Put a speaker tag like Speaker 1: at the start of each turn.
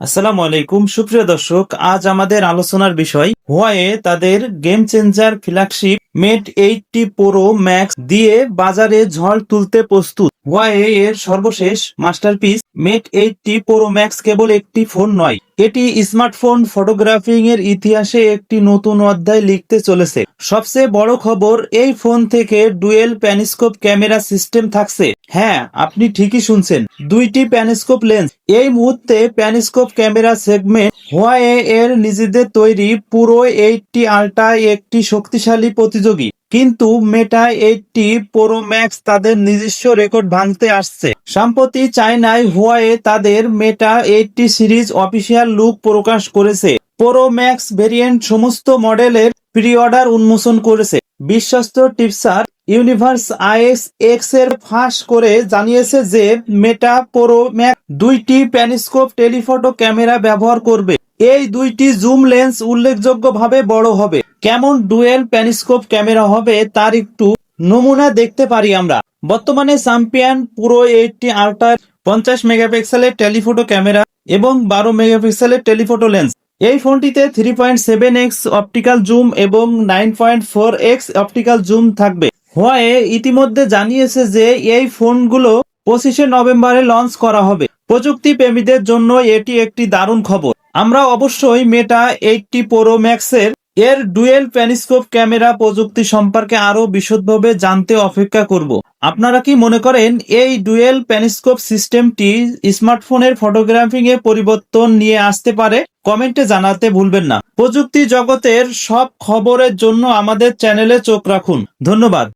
Speaker 1: আসসালামু আলাইকুম। সুপ্রিয় দর্শক আজ আমাদের আলোচনার বিষয় হুয়ায়ে তাদের game changer flagship Mate eighty Pro Max দিয়ে বাজারে ঝড় তুলতে প্রস্তুত। হুয়ায়ে এর সর্বশেষ masterpiece Mate eighty Pro Max কেবল একটি ফোন নয়, এটি স্মার্টফোন ফটোগ্রাফিং এর ইতিহাসে একটি নতুন অধ্যায় লিখতে চলেছে। সবচেয়ে বড় খবর, এই ফোন থেকে ডুয়েল প্যানিস্কোপ ক্যামেরা সিস্টেম থাকছে। হ্যাঁ আপনি ঠিকই শুনছেন, দুইটি প্যানিস্কোপ লেন্স এই মুহূর্তে প্যানিস্কোপ ক্যামেরা সেগমেন্ট হোয়ায়ে এর নিজেদের তৈরি পুরো এইটটি আল্ট্রা একটি শক্তিশালী প্রতিযোগী। কিন্তু মেটা এইটটি প্রো ম্যাক্স তাদের নিজস্ব রেকর্ড ভাঙতে আসছে। সম্প্রতি চায়নায় হুয়ায়ে তাদের Mate eighty series official look প্রকাশ করেছে। প্রো ম্যাক্স ভেরিয়েন্ট সমস্ত মডেলের প্রি অর্ডার উন্মোচন করেছে। বিশ্বস্ত টিপসার ইউনিভার্স আইএস এক্সের ফাঁস করে জানিয়েছে যে মেটা প্রো ম্যাক্স দুইটি প্যানিস্কোপ টেলিফটো ক্যামেরা ব্যবহার করবে। এই দুইটি জুম লেন্স উল্লেখযোগ্যভাবে বড় হবে। কেমন ডুয়েল প্যানিস্কোপ ক্যামেরা হবে তার একটু নমুনা দেখতে পারি আমরা। বর্তমানে চ্যাম্পিয়ন পুরো এইটটি আল্ট্রা পঞ্চাশ মেগাপিক্সেলের টেলিফোটো ক্যামেরা এবং বারো মেগাপিক্সেলের টেলিফোটো লেন্স। এই ফোনটিতে three point seven x optical zoom এবং nine point four x optical zoom থাকবে। হোয়ায়ে ইতিমধ্যে জানিয়েছে যে এই ফোনগুলো পঁচিশে নভেম্বরে লঞ্চ করা হবে। প্রযুক্তি প্রেমীদের জন্য এটি একটি দারুণ খবর। আমরা অবশ্যই মেটা এইটটি প্রো ম্যাক্সের এর ডুয়েল প্যানিস্কোপ ক্যামেরা প্রযুক্তি সম্পর্কে আরও বিশদভাবে জানতে অপেক্ষা করব। আপনারা কি মনে করেন এই ডুয়েল প্যানিস্কোপ সিস্টেমটি স্মার্টফোনের ফটোগ্রাফিং এ পরিবর্তন নিয়ে আসতে পারে? কমেন্টে জানাতে ভুলবেন না। প্রযুক্তি জগতের সব খবরের জন্য আমাদের চ্যানেলে চোখ রাখুন। ধন্যবাদ।